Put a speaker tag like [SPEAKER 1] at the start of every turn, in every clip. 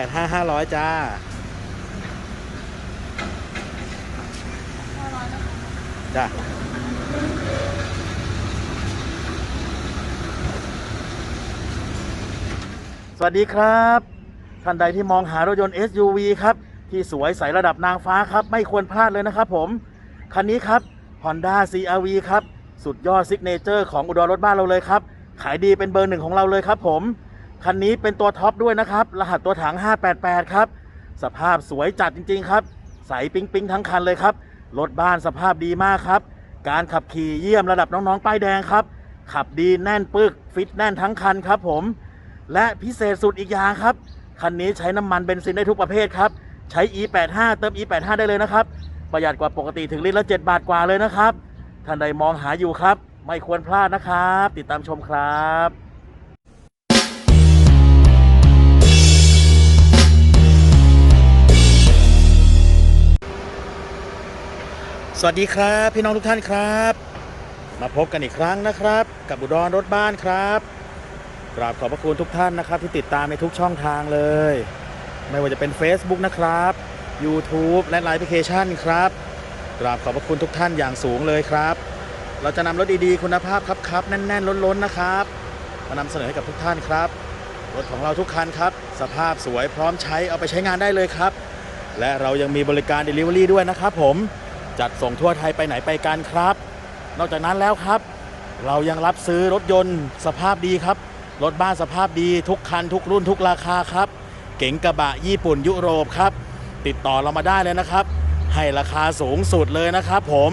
[SPEAKER 1] e 8 5 500จ้าจ้าสวัสดีครับ ท่านใดที่มองหารถยนต์ SUV ครับ ที่สวยใสระดับนางฟ้าครับ ไม่ควรพลาดเลยนะครับผม คันนี้ครับ Honda CRV ครับ สุดยอดซิกเนเจอร์ของอุดรรถบ้านเราเลยครับ ขายดีเป็นเบอร์หนึ่งของเราเลยครับผม คันนี้เป็นตัวท็อปด้วยนะครับ รหัสตัวถัง 588 ครับ สภาพสวยจัดจริง ๆ ครับ ใสปิ๊งปิงๆทั้งคันเลยครับ รถบ้านสภาพดีมากครับ การขับขี่เยี่ยมระดับน้องๆป้ายแดงครับ ขับดีแน่นปึกฟิตแน่นทั้งคันครับผม และพิเศษสุดอีกอย่างครับ คันนี้ใช้น้ำมันเบนซินได้ทุกประเภทครับ ใช้ E85 เติม E85 ได้เลยนะครับ ประหยัดกว่าปกติถึงลิตรละ 7 บาทกว่าเลยนะครับ ท่านใดมองหาอยู่ครับ ไม่ควรพลาดนะครับ ติดตามชมครับ สวัสดีครับ พี่น้องทุกท่านครับ มาพบกันอีกครั้งนะครับ กับอุดรรถบ้านครับกราบขอบพระคุณทุกท่านนะครับ ที่ติดตามในทุกช่องทางเลย ไม่ว่าจะเป็น Facebook นะครับ YouTube และไลน์แอปพลิเคชันครับกราบขอบพระคุณทุกท่านอย่างสูงเลยครับ เราจะนำรถดีๆคุณภาพครับครับแน่นๆล้นๆนะครับมานำเสนอให้กับทุกท่านครับรถของเราทุกคันครับ สภาพสวยพร้อมใช้เอาไปใช้งานได้เลยครับ และเรายังมีบริการ Delivery ด้วยนะครับผม จัดส่งทั่วไทยไปไหนไปกันครับ นอกจากนั้นแล้วครับ เรายังรับซื้อรถยนต์สภาพดีครับ รถบ้านสภาพดีทุกคันทุกรุ่นทุกราคาครับ เก๋งกระบะญี่ปุ่นยุโรปครับ ติดต่อเรามาได้เลยนะครับ ให้ราคาสูงสุดเลยนะครับ ผม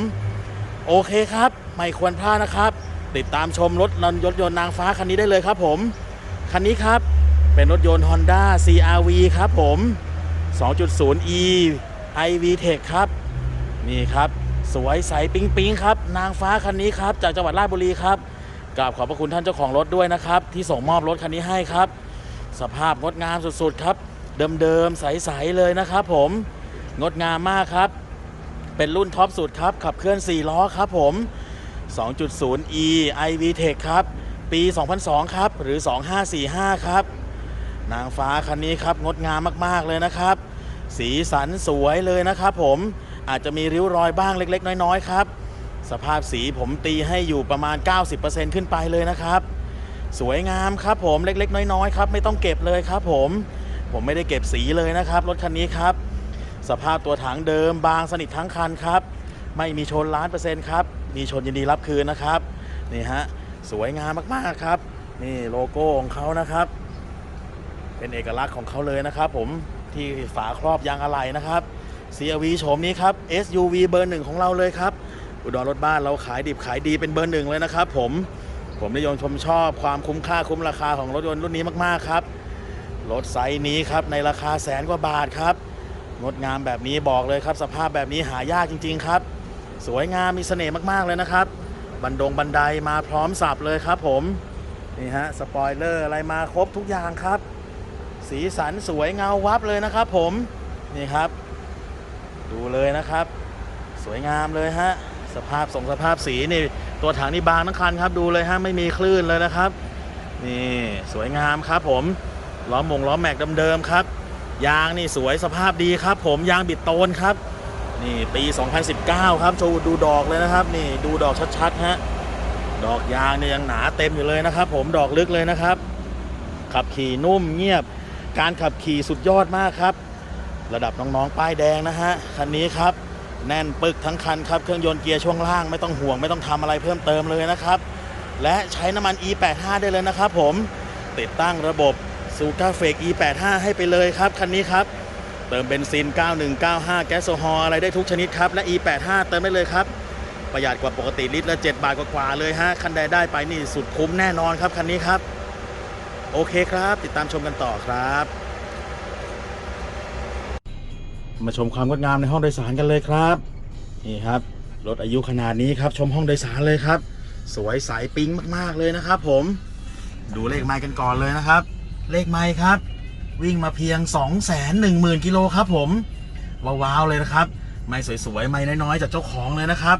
[SPEAKER 1] โอเคครับ ไม่ควรพลาดนะครับ ติดตามชมรถยนต์ยนต์นางฟ้าคันนี้ได้เลยครับ ผม คันนี้ครับเป็นรถยนต์ Honda CRV ครับผม 2.0e iV Tech ครับ นี่ครับ สวยใสปิ๊งปิงครับ นางฟ้าคันนี้ครับจากจังหวัดราชบุรีครับกราบขอบพระคุณท่านเจ้าของรถด้วยนะครับ ที่ส่งมอบรถคันนี้ให้ครับ สภาพงดงามสุดๆครับ เดิมๆใสๆเลยนะครับผมงดงามมากครับ เป็นรุ่นท็อปสุดครับ ขับเคลื่อน 4 ล้อครับผม 2.0e iV Tech ครับ ปี 2002 ครับ หรือ 2545 ครับ นางฟ้าคันนี้ครับ งดงามมากๆเลยนะครับ สีสันสวยเลยนะครับผม อาจจะมีริ้วรอยบ้างเล็ก ๆ น้อยๆครับ สภาพสีผมตีให้อยู่ประมาณ 90%ขึ้นไปเลยนะครับ สวยงามครับผมเล็ก ๆ น้อยๆครับไม่ต้องเก็บเลยครับผม ผมไม่ได้เก็บสีเลยนะครับรถคันนี้ครับ สภาพตัวถังเดิมบางสนิททั้งคันครับ ไม่มีชนล้านเปอร์เซ็นต์ครับมีชนยินดีรับคืนนะครับนี่ฮะสวยงามมากๆครับ นี่โลโก้ของเขานะครับ เป็นเอกลักษณ์ของเขาเลยนะครับ ผมที่ฝาครอบยางอะไหล่นะครับ CRV โฉมนี้ครับ SUV เบอร์หนึ่งของเราเลยครับ อุดรรถบ้านเราขายดิบขายดีเป็นเบอร์หนึ่งเลยนะครับผมผมนิยมชมชอบความคุ้มค่าคุ้มราคาของรถยนต์รุ่นนี้มากๆครับรถไซส์นี้ครับในราคาแสนกว่าบาทครับงดงามแบบนี้บอกเลยครับ สภาพแบบนี้หายากจริง ๆ ครับ สวยงามมีเสน่ห์มากๆเลยนะครับ บันดงบันไดมาพร้อมสับเลยครับผมนี่ฮะสปอยเลอร์อะไรมาครบทุกอย่างครับ สีสันสวยเงาวับเลยนะครับ ผมนี่ครับ ดูเลยนะครับ สวยงามเลยฮะสภาพส่งสภาพสีนี่ตัวถังนี่บางทั้งคันครับดูเลยฮะไม่มีคลื่นเลยนะครับนี่สวยงามครับผมล้อมงล้อแม็กเดิมๆครับ ยางนี่สวยสภาพดีครับ ผมยางบิดโตนครับนี่ปี 2019 ครับโชว์ดูดอกเลยนะครับ นี่ดูดอกชัดๆฮะดอกยางเนี่ยยังหนาเต็มอยู่เลยนะครับ ผมดอกลึกเลยนะครับ ขับขี่นุ่มเงียบ การขับขี่สุดยอดมากครับ ระดับน้องๆ ป้ายแดงนะฮะ คันนี้ครับ แน่นปึกทั้งคันครับ เครื่องยนต์เกียร์ช่วงล่างไม่ต้องห่วงไม่ต้องทำอะไรเพิ่มเติมเลยนะครับ และใช้น้ำมัน E85 ได้เลยนะครับผม ติดตั้งระบบซูกาเฟก E85 ให้ไปเลยครับ คันนี้ครับ เติมเบนซิน 9195 แก๊สโซฮอลอะไรได้ทุกชนิดครับ และ E85 เติมได้เลยครับ ประหยัดกว่าปกติลิตรละ 7 บาทกว่าๆเลยฮะ คันใดได้ไปนี่สุดคุ้มแน่นอนครับคันนี้ครับ โอเคครับ ติดตามชมกันต่อครับ มาชมความงดงามในห้องโดยสารกันเลยครับ นี่ครับรถอายุขนาดนี้ครับชมห้องโดยสารเลยครับ สวยใสปิ๊งมากๆเลยนะครับ ผมดูเลขไมล์กันก่อนเลยนะครับ เลขไมล์ครับ วิ่งมาเพียง 2 1 0 0 0 0กิโลครับ ผมว้าวๆเลยนะครับ ไม่สวยๆไม่น้อยๆจากเจ้าของเลยนะครับ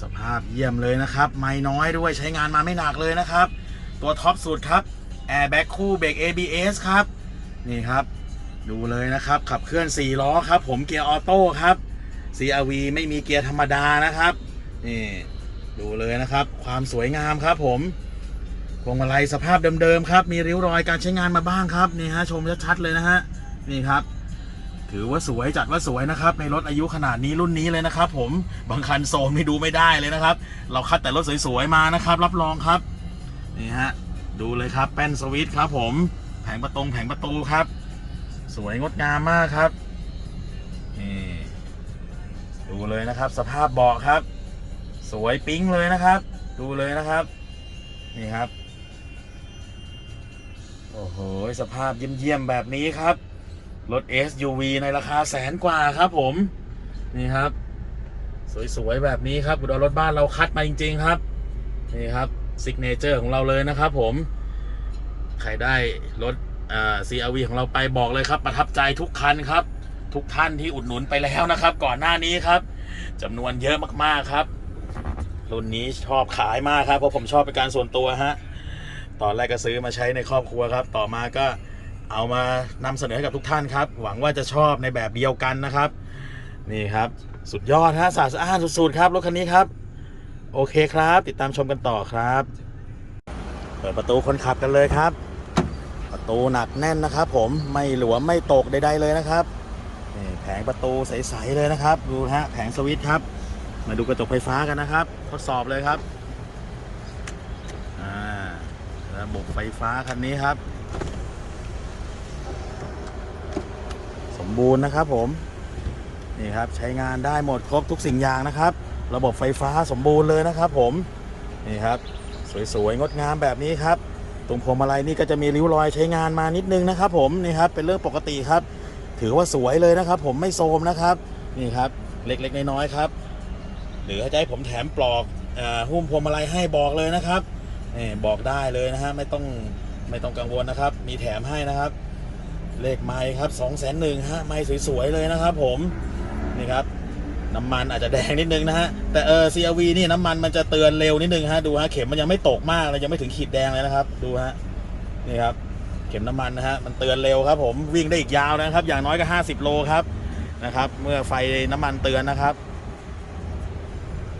[SPEAKER 1] สภาพเยี่ยมเลยนะครับ ไม่น้อยด้วยใช้งานมาไม่หนักเลยนะครับ ตัวท็อปสุดครับแอร์แบ็กคู่เบรก ABS ครับนี่ครับ ดูเลยนะครับ ขับเคลื่อน 4 ล้อครับ ผมเกียร์ออโต้ครับ CRV ไม่มีเกียร์ธรรมดานะครับนี่ดูเลยนะครับ ความสวยงามครับ ผมพวงมาลัยสภาพเดิมๆครับ มีริ้วรอยการใช้งานมาบ้างครับนี่ฮะชมชัดๆเลยนะฮะนี่ครับ ถือว่าสวยจัดว่าสวยนะครับ ในรถอายุขนาดนี้รุ่นนี้เลยนะครับ ผมบางคันโซนไม่ดูไม่ได้เลยนะครับ เราคัดแต่รถสวยๆมานะครับ รับรองครับนี่ฮะดูเลยครับแป้นสวิตช์ครับ ผมแผงประตงแผงประตูครับ สวยงดงามมากครับ นี่ดูเลยนะครับ สภาพเบาะครับ สวยปิ๊งเลยนะครับ ดูเลยนะครับ นี่ครับ โอ้โห สภาพเยี่ยมๆแบบนี้ครับ รถ SUV ในราคาแสนกว่าครับผม นี่ครับ สวยๆแบบนี้ครับอุดรรถบ้านเราคัดมาจริง ๆ ครับ นี่ครับซิกเนเจอร์ของเราเลยนะครับผม ใครได้รถ CRV ของเราไปบอกเลยครับ ประทับใจทุกคันครับ ทุกท่านที่อุดหนุนไปแล้วนะครับ ก่อนหน้านี้ครับจำนวนเยอะมากๆครับรุ่นนี้ชอบขายมากครับเพราะผมชอบเป็นการส่วนตัวฮะตอนแรกก็ซื้อมาใช้ในครอบครัวครับ ต่อมาก็เอามานำเสนอให้กับทุกท่านครับ หวังว่าจะชอบในแบบเดียวกันนะครับ นี่ครับสุดยอดฮะสะอาดสะอ้านสุดๆครับรถคันนี้ครับ โอเคครับ ติดตามชมกันต่อครับ เปิดประตูคนขับกันเลยครับ ตูหนักแน่นนะครับผมไม่หลวมไม่ตกใดๆเลยนะครับแผงประตูใสๆเลยนะครับ ดูฮะแผงสวิตช์ครับ มาดูกระจกไฟฟ้ากันนะครับ ทดสอบเลยครับระบบไฟฟ้าคันนี้ครับ สมบูรณ์นะครับผมนี่ครับใช้งานได้หมดครบทุกสิ่งอย่างนะครับ ระบบไฟฟ้าสมบูรณ์เลยนะครับผมนี่ครับ สวยๆงดงามแบบนี้ครับ ตรงพวงมาลัยนี่ก็จะมีริ้วรอยใช้งานมานิดนึงนะครับ ผมนี่ครับเป็นเรื่องปกติครับ ถือว่าสวยเลยนะครับ ผมไม่โทรมนะครับนี่ครับเล็กๆน้อยๆครับ หรือถ้าจะให้ผมแถมปลอกอาหุ้มพวงมาลัยให้บอกเลยนะครับนี่บอกได้เลยนะฮะไม่ต้องไม่ต้องกังวลนะครับ มีแถมให้นะครับ เลขไม้ครับ2องแสนหนึ่งฮะไม้สวยๆเลยนะครับ ผมนี่ครับ น้ำมันอาจจะแดงนิดนึงนะฮะ แต่เออ CRV นี่น้ำมันมันจะเตือนเร็วนิดนึงฮะ ดูฮะ เข็มมันยังไม่ตกมากเลยยังไม่ถึงขีดแดงเลยนะครับ ดูฮะ นี่ครับ เข็มน้ำมันนะฮะ มันเตือนเร็วครับผม วิ่งได้อีกยาวนะครับ อย่างน้อยก็ 50 โลครับ นะครับ เมื่อไฟน้ำมันเตือนนะครับ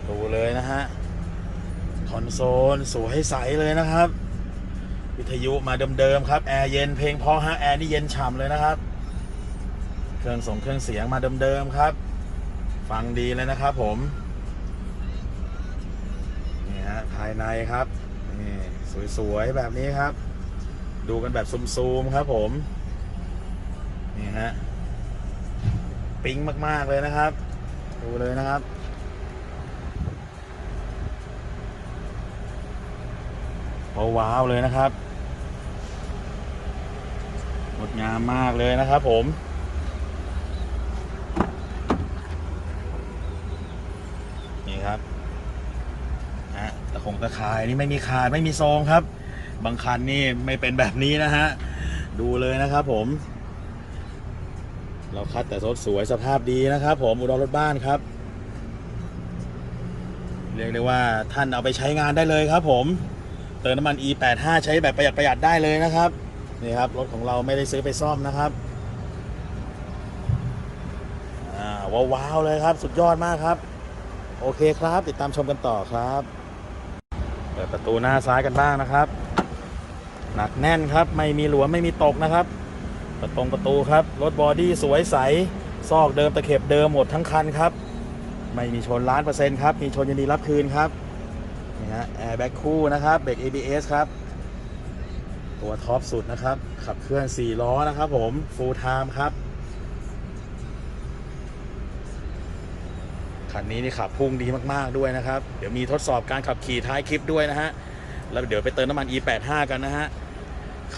[SPEAKER 1] ดูเลยนะฮะ คอนโซลสวยใสเลยนะครับ วิทยุมาเดิมๆครับ แอร์เย็นเพลงเพอฮะ แอร์นี่เย็นฉ่ำเลยนะครับ เครื่องส่งเครื่องเสียงมาเดิมๆครับ ฟังดีเลยนะครับผมนี่ฮะภายในครับนี่สวยๆแบบนี้ครับ ดูกันแบบซูมๆครับผมนี่ฮะปิ๊งมากๆเลยนะครับ ดูเลยนะครับว้าวเลยนะครับงดงามมากเลยนะครับผม นี่ครับฮะตะค งตะข่ายนี่ไม่มีขาดไม่มีโซงครับ บางคันนี่ไม่เป็นแบบนี้นะฮะ ดูเลยนะครับผม เราคัดแต่รถสวยสภาพดีนะครับ ผมอุดรรถบ้านครับ เรียกได้ว่าท่านเอาไปใช้งานได้เลยครับ ผม เติมน้ำมัน E85 ใช้แบบประหยัดประหยัดได้เลยนะครับนี่ครับรถของเราไม่ได้ซื้อไปซ่อมนะครับว้าวๆเลยครับ สุดยอดมากครับ โอเคครับ ติดตามชมกันต่อครับ เปิดประตูหน้าซ้ายกันบ้างนะครับ หนักแน่นครับไม่มีหลวมไม่มีตกนะครับ ประตงประตูครับ รถบอดี้สวยใส ซอกเดิมตะเข็บเดิมหมดทั้งคันครับ ไม่มีชนล้านเปอร์เซ็นต์ครับ มีชนยินดีรับคืนครับนี่ฮะแอร์แบ็กคู่นะครับเบรก ABS ครับ ตัวท็อปสุดนะครับ ขับเคลื่อน 4 ล้อนะครับผม full time ครับ คันนี้นี่ขับพุ่งดีมากๆด้วยนะครับ เดี๋ยวมีทดสอบการขับขี่ท้ายคลิปด้วยนะฮะ แล้วเดี๋ยวไปเติมน้ำมัน E85 กันนะฮะ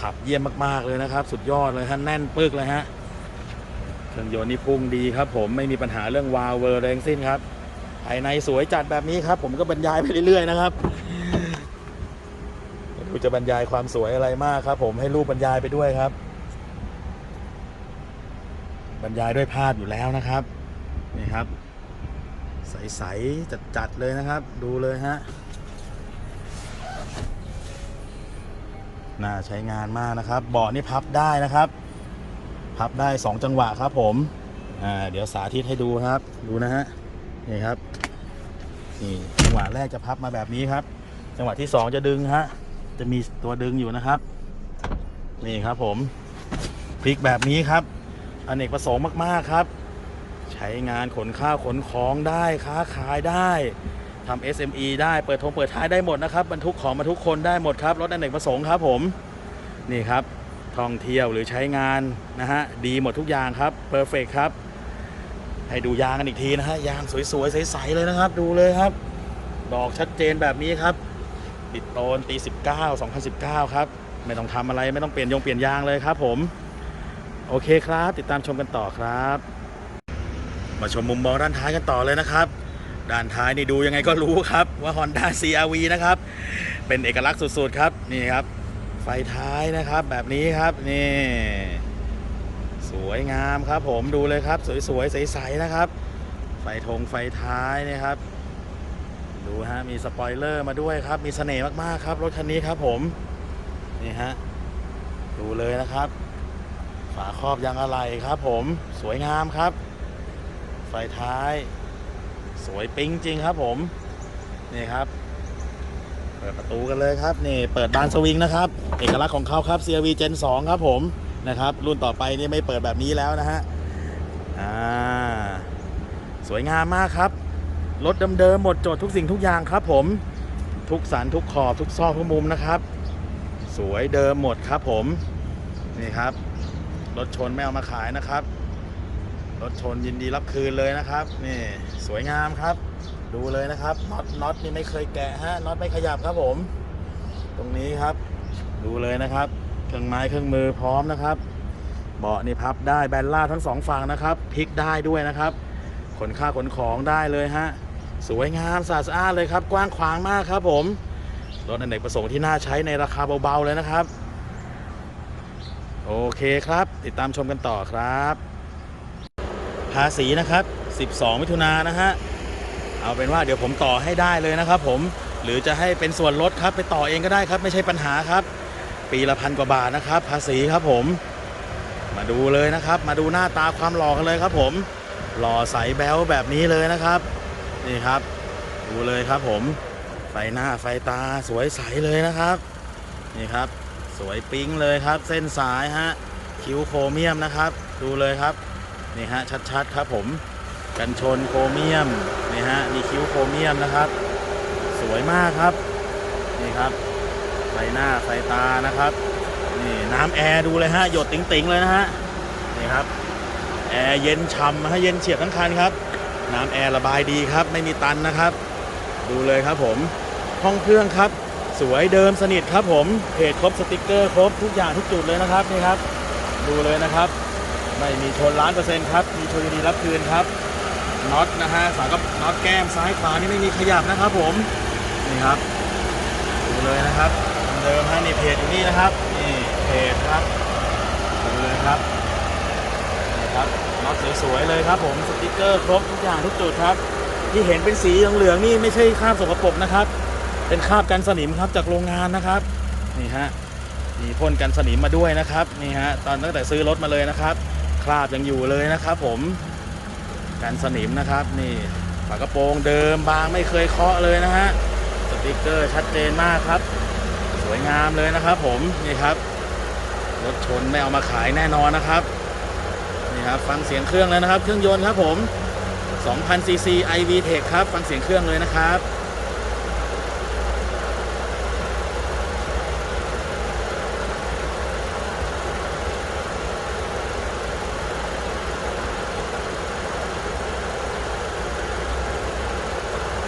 [SPEAKER 1] ขับเยี่ยมมากๆเลยนะครับ สุดยอดเลยฮะแน่นปึกเลยฮะ เครื่องยนต์นี่พุ่งดีครับ ผมไม่มีปัญหาเรื่องวาวเวอร์แรงสิ้นครับภายในสวยจัดแบบนี้ครับ ผมก็บรรยายไปเรื่อยๆนะครับไม่รู้จะบรรยายความสวยอะไรมากครับ ผมให้รูปบรรยายไปด้วยครับ บรรยายด้วยภาพอยู่แล้วนะครับนี่ครับ ใสๆจัดๆเลยนะครับ ดูเลยฮะน่าใช้งานมากนะครับเบาะนี่พับได้นะครับ พับได้ 2 จังหวะครับผมอ่าเดี๋ยวสาธิตให้ดูครับ ดูนะฮะนี่ครับนี่จังหวะแรกจะพับมาแบบนี้ครับ จังหวะที่ 2 จะดึงฮะจะมีตัวดึงอยู่นะครับ นี่ครับผมพลิกแบบนี้ครับอเนกประสงค์มากๆครับ ช้งานขนข้าวขนของได้ค้าขายได้ทำ SME ได้เปิดทงเปิดท้ายได้หมดนะครับบรรทุกของบรรทุกคนได้หมดครับรถอเนกประสงค์ครับผมนี่ครับท่องเที่ยวหรือใช้งานนะฮะดีหมดทุกอย่างครับเพอร์เฟกครับ ให้ดูยางกันอีกทีนะฮะยางสวยๆ ใสๆเลยนะครับ ดูเลยครับ ดอกชัดเจนแบบนี้ครับ ติดโตนปี 19 2019 ครับ ไม่ต้องทำอะไรไม่ต้องเปลี่ยนยงเปลี่ยนยางเลยครับผม โอเคครับ ติดตามชมกันต่อครับ มาชมมุมมองด้านท้ายกันต่อเลยนะครับ ด้านท้ายนี่ดูยังไงก็รู้ครับว่า Honda CRV นะครับ เป็นเอกลักษณ์สุดๆครับนี่ครับ ไฟท้ายนะครับแบบนี้ครับนี่ สวยงามครับผมดูเลยครับ สวยๆใสๆนะครับ ไฟธงไฟท้ายนี่ยครับ ดูฮะมีสปอยเลอร์มาด้วยครับ มีเสน่ห์มากๆครับรถคันนี้ครับผมนี่ฮะดูเลยนะครับ ฝาครอบยางอะไหล่ครับผมสวยงามครับ ไฟท้าย สวยปิ๊งจริงครับผม นี่ครับ เปิดประตูกันเลยครับ นี่เปิดบานสวิงนะครับ เอกลักษณ์ของเขาครับ CRV Gen 2 ครับผมนะครับ รุ่นต่อไปนี่ไม่เปิดแบบนี้แล้วนะฮะอ่าสวยงามมากครับ รถเดิมๆหมดจดทุกสิ่งทุกอย่างครับผมทุกสันทุกขอบทุกซอกทุกมุมนะครับ สวยเดิมหมดครับผม นี่ครับ รถชนไม่เอามาขายนะครับ รถชนยินดีรับคืนเลยนะครับ นี่สวยงามครับ ดูเลยนะครับน็อตน็อตนี่ไม่เคยแกะฮะน็อตไม่ขยับครับผม ตรงนี้ครับ ดูเลยนะครับ เครื่องไม้เครื่องมือพร้อมนะครับ เบาะนี่พับได้แบนล่าทั้งสองฝั่งนะครับพลิกได้ด้วยนะครับขนข้าขนของได้เลยฮะสวยงามสะอาดเลยครับ กว้างขวางมากครับผมรถอเนกประสงค์ที่น่าใช้ในราคาเบาๆเลยนะครับ โอเคครับ ติดตามชมกันต่อครับ ภาษีนะครับ 12 มิถุนายนนะฮะ เอาเป็นว่าเดี๋ยวผมต่อให้ได้เลยนะครับผม หรือจะให้เป็นส่วนลดครับไปต่อเองก็ได้ครับ ไม่ใช่ปัญหาครับ ปีละพันกว่าบาทนะครับ ภาษีครับผม มาดูเลยนะครับ มาดูหน้าตาความหล่อกันเลยครับผม หล่อใสแบ๊วแบบนี้เลยนะครับ นี่ครับ ดูเลยครับผม ไฟหน้าไฟตาสวยใสเลยนะครับ นี่ครับ สวยปิ๊งเลยครับ เส้นสายฮะ คิ้วโครเมียมนะครับ ดูเลยครับ นี่ฮะชัดๆครับผมกันชนโครเมียมนี่ฮะมีคิ้วโครเมียมนะครับ สวยมากครับนี่ครับไฟหน้าไฟตานะครับนี่น้ำแอร์ดูเลยฮะหยดติ๋งๆเลยนะฮะนี่ครับแอร์เย็นฉ่ำฮะเย็นเฉียบทั้งคันครับ น้ำแอร์ระบายดีครับ ไม่มีตันนะครับ ดูเลยครับผมห้องเครื่องครับ สวยเดิมสนิทครับผมเพจครบสติกเกอร์ครบทุกอย่างทุกจุดเลยนะครับนี่ครับ ดูเลยนะครับ ไม่มีชนล้านเปอร์เซ็นต์ครับ มีชนดีรับคืนครับ น็อตนะฮะสายกับน็อตแก้มซ้ายขวานี่ไม่มีขยับนะครับผม นี่ครับ ดูเลยนะครับเดิมฮะนี่เพจอยู่นี่นะครับ นี่เพจครับดูเลยครับ นี่ครับ น็อตสวยๆเลยครับผม สติกเกอร์ครบทุกอย่างทุกจุดครับ ที่เห็นเป็นสีเหลืองๆนี่ไม่ใช่คราบสกปรกนะครับ เป็นคราบกันสนิมครับจากโรงงานนะครับ นี่ฮะมีพ่นกันสนิมมาด้วยนะครับนี่ฮะตอนตั้งแต่ซื้อรถมาเลยนะครับ คราบยังอยู่เลยนะครับ ผมกันสนิมนะครับ นี่ฝากระโปรงเดิมบางไม่เคยเคาะเลยนะฮะสติกเกอร์ชัดเจนมากครับ สวยงามเลยนะครับ ผมนี่ครับรถชนไม่เอามาขายแน่นอนนะครับนี่ครับฟังเสียงเครื่องแล้วนะครับ เครื่องยนต์ครับผม 2,000ซีซี iV Tech ครับ ฟังเสียงเครื่องเลยนะครับ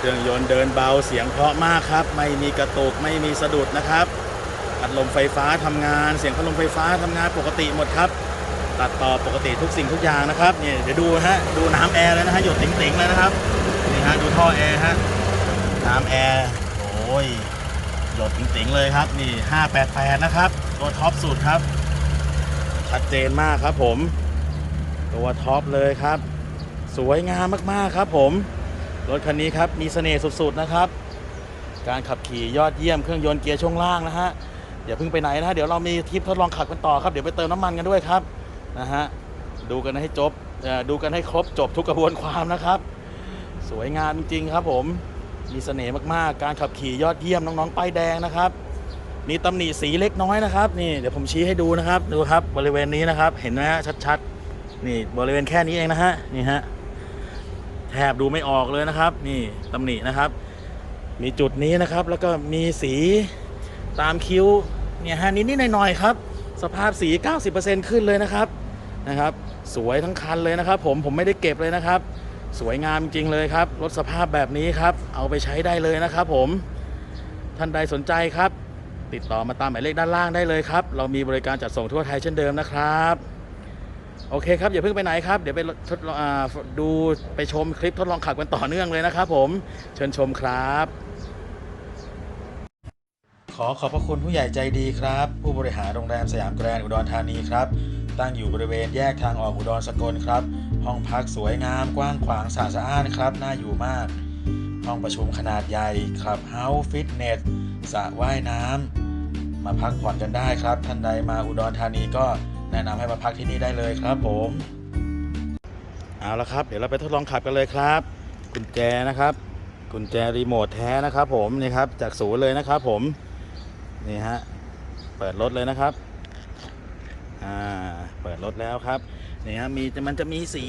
[SPEAKER 1] เครื่องยนต์เดินเบาเสียงเพราะมากครับ ไม่มีกระตุกไม่มีสะดุดนะครับพัดลมไฟฟ้าทำงาน เสียงพัดลมไฟฟ้าทำงานปกติหมดครับ ตัดต่อปกติทุกสิ่งทุกอย่างนะครับนี่เดี๋ยวดูฮะดูน้ำแอร์เลยนะฮะหยดติ๋งๆเลยนะครับนี่ฮะดูท่อแอร์ฮะน้ำแอร์โอ้ยหยดติ๋งๆเลยครับนี่ 588 นะครับ ตัวท็อปสุดครับ ชัดเจนมากครับผม ตัวท็อปเลยครับ สวยงามมากๆครับผม รถคันนี้ครับมีเสน่ห์สุดๆนะครับ การขับขี่ยอดเยี่ยมเครื่องยนต์เกียร์ช่วงล่างนะฮะอย่าเพิ่งไปไหนนะฮะเดี๋ยวเรามีทริปทดลองขับกันต่อครับเดี๋ยวไปเติมน้ำมันกันด้วยครับนะฮะดูกันให้จบดูกันให้ครบจบทุกกระบวนความนะครับ สวยงามจริงๆครับผมมีเสน่ห์มากๆ การขับขี่ยอดเยี่ยมน้องๆป้ายแดงนะครับมีตำหนิสีเล็กน้อยนะครับนี่เดี๋ยวผมชี้ให้ดูนะครับดูครับบริเวณนี้นะครับ เห็นไหมฮะชัดๆนี่บริเวณแค่นี้เองนะฮะนี่ฮะ แทบดูไม่ออกเลยนะครับ นี่ตำหนินะครับ มีจุดนี้นะครับแล้วก็มีสีตามคิ้วเนี่ยฮะนิดๆหน่อยๆครับ สภาพสี 90%ขึ้นเลยนะครับนะครับ สวยทั้งคันเลยนะครับ ผมผมไม่ได้เก็บเลยนะครับ สวยงามจริงเลยครับรถสภาพแบบนี้ครับ เอาไปใช้ได้เลยนะครับ ผมท่านใดสนใจครับ ติดต่อมาตามหมายเลขด้านล่างได้เลยครับ เรามีบริการจัดส่งทั่วไทยเช่นเดิมนะครับ โอเคครับอย่าเพิ่งไปไหนครับ เดี๋ยวไปทดลองดูไปชมคลิปทดลองขับกันต่อเนื่องเลยนะครับผมเชิญชมครับ ขอขอบพระคุณผู้ใหญ่ใจดีครับ ผู้บริหารโรงแรมสยามแกรนด์อุดรธานีครับ ตั้งอยู่บริเวณแยกทางออกอุดรสกลครับ ห้องพักสวยงามกว้างขวางสะอาดสะอ้านครับน่าอยู่มาก ห้องประชุมขนาดใหญ่ครับเฮาส์ฟิตเนสสระว่ายน้ำมาพักผ่อนกันได้ครับท่านใดมาอุดรธานีก็ แนะนำให้มาพักที่นี่ได้เลยครับผมเอาละครับ เดี๋ยวเราไปทดลองขับกันเลยครับกุญแจนะครับกุญแจรีโมทแท้นะครับ ผมนี่ครับจากศูนย์เลยนะครับ ผมนี่ฮะเปิดรถเลยนะครับอ่าเปิดรถแล้วครับนี่ฮะมีมันจะมีสี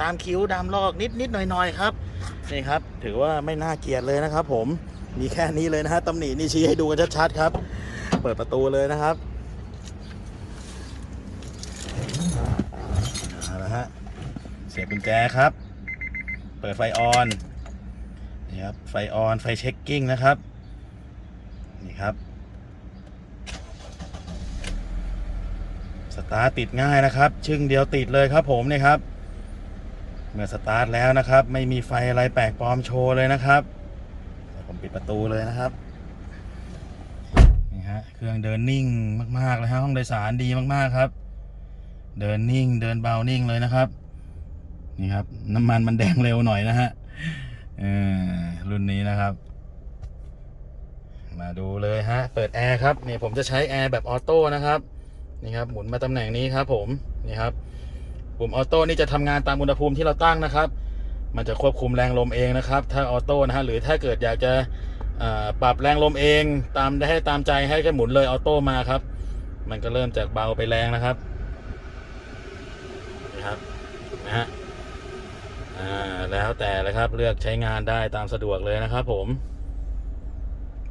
[SPEAKER 1] ตามคิ้วดำลอกนิดนิดหน่อยหน่อยครับนี่ครับ ถือว่าไม่น่าเกลียดเลยนะครับ ผมมีแค่นี้เลยนะฮะตำหนินี่ชี้ให้ดูกันชัดๆครับ เปิดประตูเลยนะครับเอาละฮะเสียบกุญแจครับ เปิดไฟออนนี่ครับไฟออนไฟเช็คกิ้งนะครับนี่ครับสตาร์ทติดง่ายนะครับ ชึ่งเดียวติดเลยครับผมนี่ครับ เมื่อสตาร์ทแล้วนะครับ ไม่มีไฟอะไรแปลกปลอมโชว์เลยนะครับผมปิดประตูเลยนะครับนี่ฮะเครื่องเดินนิ่งมากๆเลยฮะห้องโดยสารดีมากๆครับ เดินนิ่งเดินเบานิ่งเลยนะครับ นี่ครับ น้ำมันมันแดงเร็วหน่อยนะฮะรุ่นนี้นะครับ มาดูเลยฮะ เปิดแอร์ครับนี่ผมจะใช้แอร์แบบออโต้นะครับนี่ครับหมุนมาตำแหน่งนี้ครับ ผมนี่ครับปุ่มออโต้นี่จะทำงานตามอุณหภูมิที่เราตั้งนะครับ มันจะควบคุมแรงลมเองนะครับ ถ้าออโต้นะฮะหรือถ้าเกิดอยากจะปรับแรงลมเอง ตามได้ให้ตามใจให้แค่หมุนเลยออโต้มาครับ มันก็เริ่มจากเบาไปแรงนะครับนี่ครับนะฮะ อ่าแล้วแต่เลยครับเลือกใช้งานได้ตามสะดวกเลยนะครับ ผม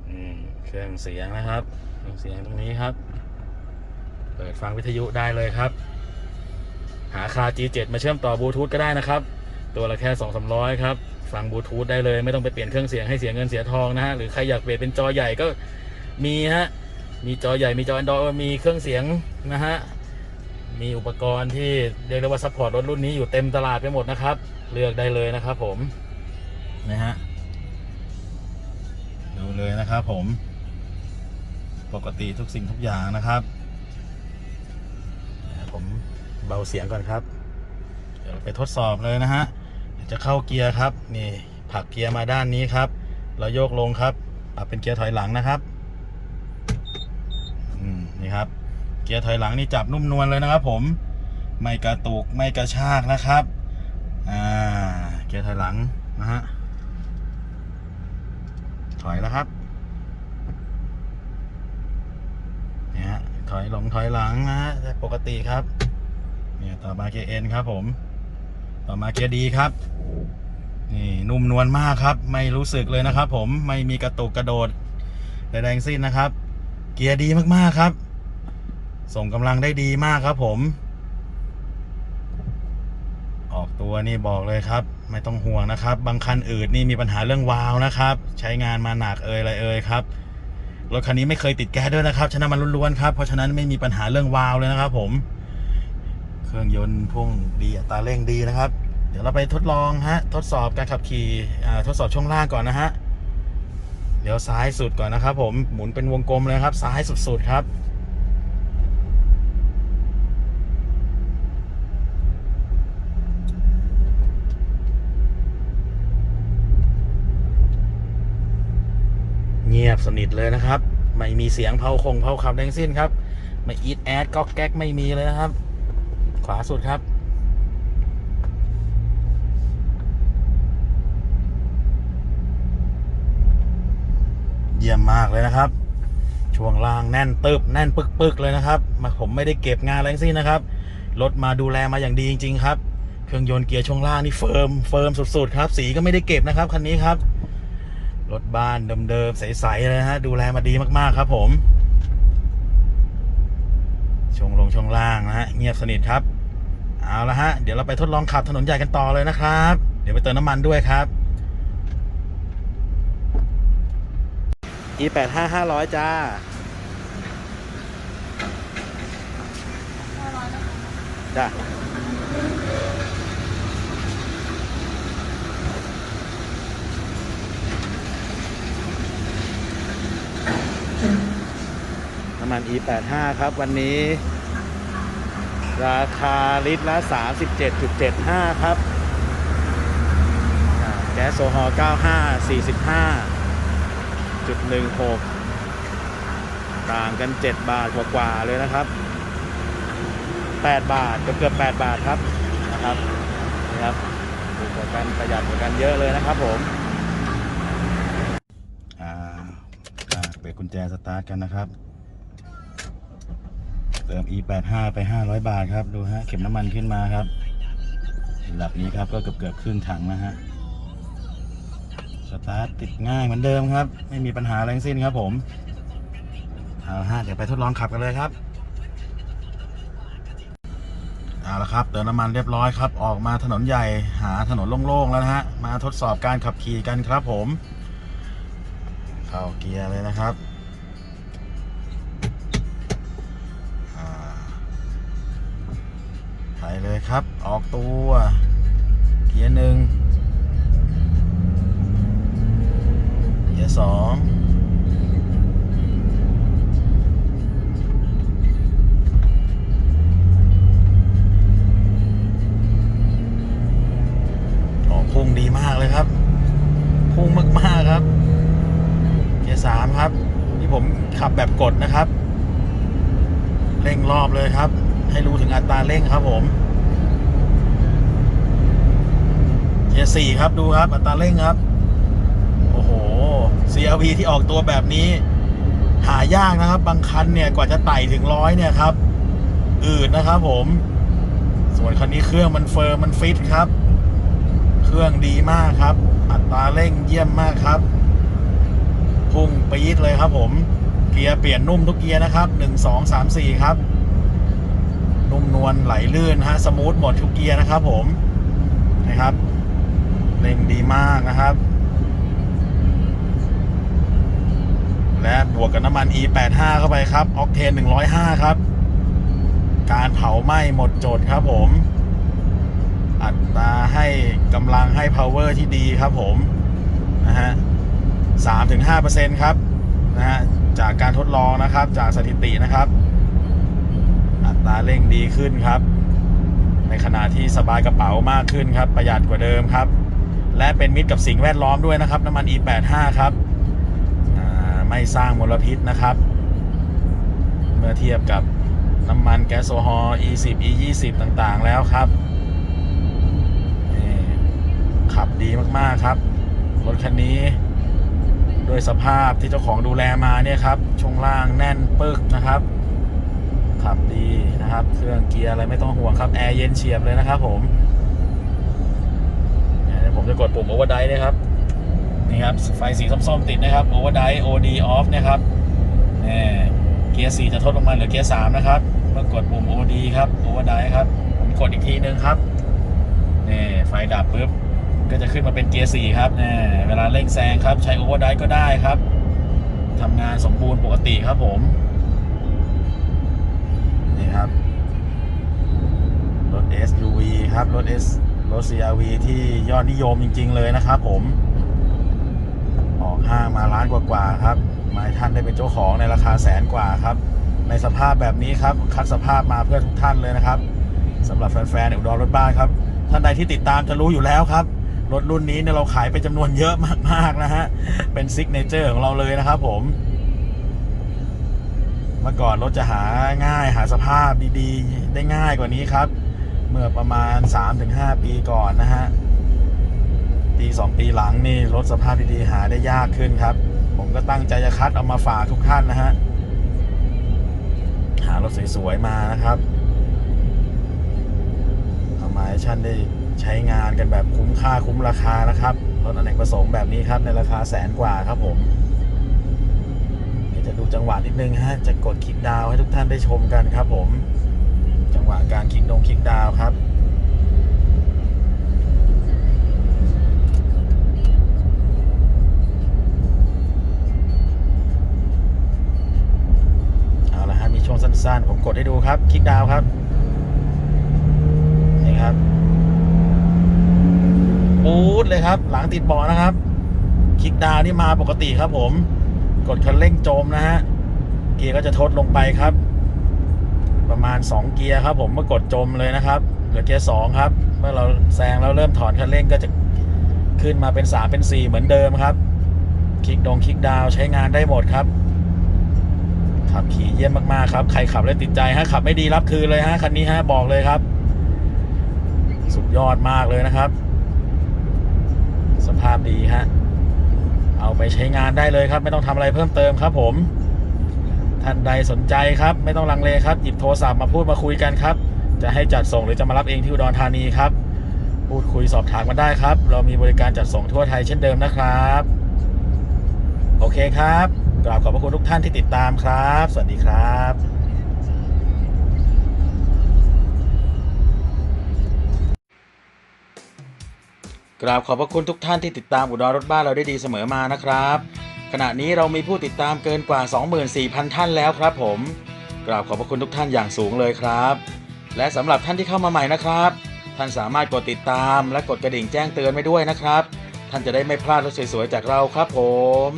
[SPEAKER 1] อืมเครื่องเสียงนะครับเครื่องเสียงตรงนี้ครับ เปิดฟังวิทยุได้เลยครับ หาคา G7 มาเชื่อมต่อบลูทูธก็ได้นะครับ ตัวละแค่2 3 0 0ครับฟังบลูทูธได้เลยไม่ต้องไปเปลี่ยนเครื่องเสียงให้เสียเงินเสียทองนะฮะหรือใครอยากเปลี่ยนเป็นจอใหญ่ก็มีฮะมีจอใหญ่มีจอ Android มีเครื่องเสียงนะฮะ มีอุปกรณ์ที่เรียกได้ว่าซัพพอร์ตรถรุ่นนี้อยู่เต็มตลาดไปหมดนะครับ เลือกได้เลยนะครับผมนะฮะดูเลยนะครับผมปกติทุกสิ่งทุกอย่างนะครับ ผมเบาเสียงก่อนครับ เดี๋ยวไปทดสอบเลยนะฮะจะเข้าเกียร์ครับ นี่ผลักเกียร์มาด้านนี้ครับ เราโยกลงครับปรับเป็นเกียร์ถอยหลังนะครับ อืม นี่ครับ เกียร์ถอยหลังนี่จับนุ่มนวลเลยนะครับ ผมไม่กระตุกไม่กระชากนะครับอ่าเกียร์ถอยหลังนะฮะถอยแล้วครับเนี่ยฮะถอยหลงถอยหลังนะฮะปกติครับเนี่ยต่อมาเกียร์เอ็นครับผม ต่อมาเกียร์ดีครับนี่นุ่มนวลมากครับ ไม่รู้สึกเลยนะครับ ผมไม่มีกระตุกกระโดดใดๆทั้งสิ้นนะครับ เกียร์ดีมากๆครับ ส่งกำลังได้ดีมากครับผม ออกตัวนี่บอกเลยครับ ไม่ต้องห่วงนะครับ บางคันอื่นนี่มีปัญหาเรื่องวาล์วนะครับ ใช้งานมาหนักเอ่ยอะไรเอ่ยครับรถคันนี้ไม่เคยติดแก๊สด้วยนะครับ ฉะนั้นมันล้วนๆครับ เพราะฉะนั้นไม่มีปัญหาเรื่องวาล์วเลยนะครับ ผม เครื่องยนต์พุ่งดีอัตราเร่งดีนะครับ เดี๋ยวเราไปทดลองฮะ ทดสอบการขับขี่ทดสอบช่วงล่างก่อนนะฮะ เดี๋ยวซ้ายสุดก่อนนะครับ ผม หมุนเป็นวงกลมเลยครับ ซ้ายสุดๆครับ เงียบสนิทเลยนะครับ ไม่มีเสียงเผาคงเผาขับแดงสิ้นครับ ไม่อีทแอดก็แก๊กไม่มีเลยนะครับ ขวาสุดครับ เยี่ยมมากเลยนะครับ ช่วงล่างแน่นตึบแน่นปึกๆเลยนะครับ มาผมไม่ได้เก็บงานแรงสิ้นนะครับ รถมาดูแลมาอย่างดีจริง ๆ ครับ เครื่องยนต์เกียร์ช่วงล่างนี่เฟิร์มเฟิร์มสุดๆครับ สีก็ไม่ได้เก็บนะครับคันนี้ครับ รถบ้านเดิมๆใสๆเลยนะฮะ ดูแลมาดีมากๆครับผมชงลงชงล่างนะฮะเงียบสนิทครับ เอาละฮะ เดี๋ยวเราไปทดลองขับถนนใหญ่กันต่อเลยนะครับ เดี๋ยวไปเติมน้ำมันด้วยครับ e 8 5 500จ้าจ้า น้ำมัน e 8 5 ครับ วันนี้ ราคาลิตรละ 37.75 ครับ แก๊สโซฮอล์95 45.16 ต่างกัน 7 บาทกว่าๆเลยนะครับ 8 บาทเกือบเกือบ8บาทครับนะครับนี่ครับถูกกว่ากันประหยัดกว่ากันเยอะเลยนะครับผมอ่าเปิดกุญแจสตาร์ทกันนะครับ เติม e85 ไป 500 บาทครับ ดูฮะ เข็มน้ำมันขึ้นมาครับระดับนี้ครับก็เกือบเกือบครึ่งถังนะฮะ สตาร์ทติดง่ายเหมือนเดิมครับ ไม่มีปัญหาอะไรทั้งสิ้นครับผมเอาฮะเดี๋ยวไปทดลองขับกันเลยครับเอาละครับเติมน้ำมันเรียบร้อยครับ ออกมาถนนใหญ่หาถนนโล่งๆแล้วนะฮะ มาทดสอบการขับขี่กันครับผม เข้าเกียร์เลยนะครับ ครับ ออกตัว เกียร์หนึ่งเกียร์สองออกพุ่งดีมากเลยครับ พุ่งมากๆครับ เกียร์สามครับนี่ผมขับแบบกดนะครับ เร่งรอบเลยครับ ให้รู้ถึงอัตราเร่งครับผม เกียร์สี่ครับดูครับอัตราเร่งครับ โอ้โห CRV ที่ออกตัวแบบนี้ หายากนะครับ บางคันเนี่ยกว่าจะไต่ถึงร้อยเนี่ยครับอืดนะครับผม ส่วนคันนี้เครื่องมันเฟิร์มมันฟิตครับ เครื่องดีมากครับ อัตราเร่งเยี่ยมมากครับพุ่งปี๊ดเลยครับ ผม เกียร์เปลี่ยนนุ่มทุกเกียร์นะครับหนึ่งสองสามสี่ครับนุ่มนวลไหลลื่นฮะสมูทหมดทุกเกียร์นะครับ ผมนะครับ เร่งดีมากนะครับ และบวกกับน้ำมัน E85 เข้าไปครับ ออกเทน 105 ครับ การเผาไหม้หมดโจทย์ครับผม อัตราให้กำลังให้ power ที่ดีครับผมนะฮะ3-5%ครับนะฮะจากการทดลองนะครับจากสถิตินะครับ อัตราเร่งดีขึ้นครับ ในขณะที่สบายกระเป๋ามากขึ้นครับ ประหยัดกว่าเดิมครับ และเป็นมิตรกับสิ่งแวดล้อมด้วยนะครับ น้ำมัน E85 ครับไม่สร้างมลพิษนะครับ เมื่อเทียบกับน้ำมันแก๊สโซฮอล์ E10 E20 ต่างๆ แล้วครับขับดีมากๆครับ รถคันนี้ด้วยสภาพที่เจ้าของดูแลมาเนี่ยครับ ช่วงล่างแน่นปึกนะครับ ขับดีนะครับ เครื่องเกียร์อะไรไม่ต้องห่วงครับ แอร์เย็นเฉียบเลยนะครับผม ผมจะกดปุ่ม overdrive นะครับนี่ครับไฟสีส้มๆติดนะครับ overdrive OD off นะครับนี่เกียร์4จะทดลงมาเหลือเกียร์3นะครับเมื่อกดปุ่ม OD ครับ overdrive ครับผมกดอีกทีนึงครับนี่ไฟดับปุ๊บก็จะขึ้นมาเป็นเกียร์4ครับนี่เวลาเร่งแซงครับใช้ overdrive ก็ได้ครับทำงานสมบูรณ์ปกติครับผมนี่ครับรถ SUV ครับรถ S รถ CRV ที่ยอดนิยมจริง ๆ เลยนะครับผม ออกห้างมาล้านกว่าๆครับมาท่านได้เป็นเจ้าของในราคาแสนกว่าครับ ในสภาพแบบนี้ครับ คัดสภาพมาเพื่อทุกท่านเลยนะครับสำหรับแฟนๆอุดรรถบ้านครับ ท่านใดที่ติดตามจะรู้อยู่แล้วครับ รถรุ่นนี้เนี่ยเราขายไปจำนวนเยอะมากๆนะฮะ เป็นซิกเนเจอร์ของเราเลยนะครับผม เมื่อก่อนรถจะหาง่ายหาสภาพดีๆ ได้ง่ายกว่านี้ครับ มื่อประมาณ 3-5 ปีก่อนนะฮะ ปี 2 ปีหลังนี่รถสภาพดีๆหาได้ยากขึ้นครับ ผมก็ตั้งใจจะคัดเอามาฝากทุกท่านนะฮะ หารถสวยๆมานะครับเอามาให้ท่านได้ใช้งานกันแบบคุ้มค่าคุ้มราคานะครับ รถอเนกประสงค์แบบนี้ครับในราคาแสนกว่าครับผมจะดูจังหวะนิดนึงฮะ จะกดคลิกดาวให้ทุกท่านได้ชมกันครับผม งหวะการคลิกดงคลิกดาวครับเอาละฮะมีช่วงสั้นๆ ผมกดให้ดูครับ คลิกดาวครับ นี่ครับปูดเลยครับ หลังติดเบาะนะครับ คลิกดาวนี่มาปกติครับผม กดคันเร่งโจมนะฮะ เกียร์ก็จะทดลงไปครับ ประมาณ 2 เกียร์ครับ ผมเมื่อกดจมเลยนะครับ เหลือเกียร์2ครับ เมื่อเราแซงแล้วเริ่มถอนคันเร่งก็จะขึ้นมาเป็น 3 เป็น 4 เหมือนเดิมครับ คลิกดงคลิกดาวใช้งานได้หมดครับ ขับขี่เยี่ยมมากๆครับ ใครขับแล้วติดใจฮะขับไม่ดีรับคืนเลยฮะคันนี้ฮะบอกเลยครับ สุดยอดมากเลยนะครับ สภาพดีฮะเอาไปใช้งานได้เลยครับ ไม่ต้องทำอะไรเพิ่มเติมครับผม ท่านใดสนใจครับ ไม่ต้องลังเลครับหยิบโทรศัพท์มาพูดมาคุยกันครับ จะให้จัดส่งหรือจะมารับเองที่อุดรธานีครับ พูดคุยสอบถามกันได้ครับ เรามีบริการจัดส่งทั่วไทยเช่นเดิมนะครับ โอเคครับกราบขอบพระคุณทุกท่านที่ติดตามครับ สวัสดีครับกราบขอบพระคุณทุกท่านที่ติดตามอุดรรถบ้านเราได้ดีเสมอมานะครับ ขณะนี้เรามีผู้ติดตามเกินกว่า 24,000 ท่านแล้วครับผม กราบขอบพระคุณทุกท่านอย่างสูงเลยครับ และสำหรับท่านที่เข้ามาใหม่นะครับ ท่านสามารถกดติดตามและกดกระดิ่งแจ้งเตือนไว้ด้วยนะครับ ท่านจะได้ไม่พลาดรถสวยๆจากเราครับผม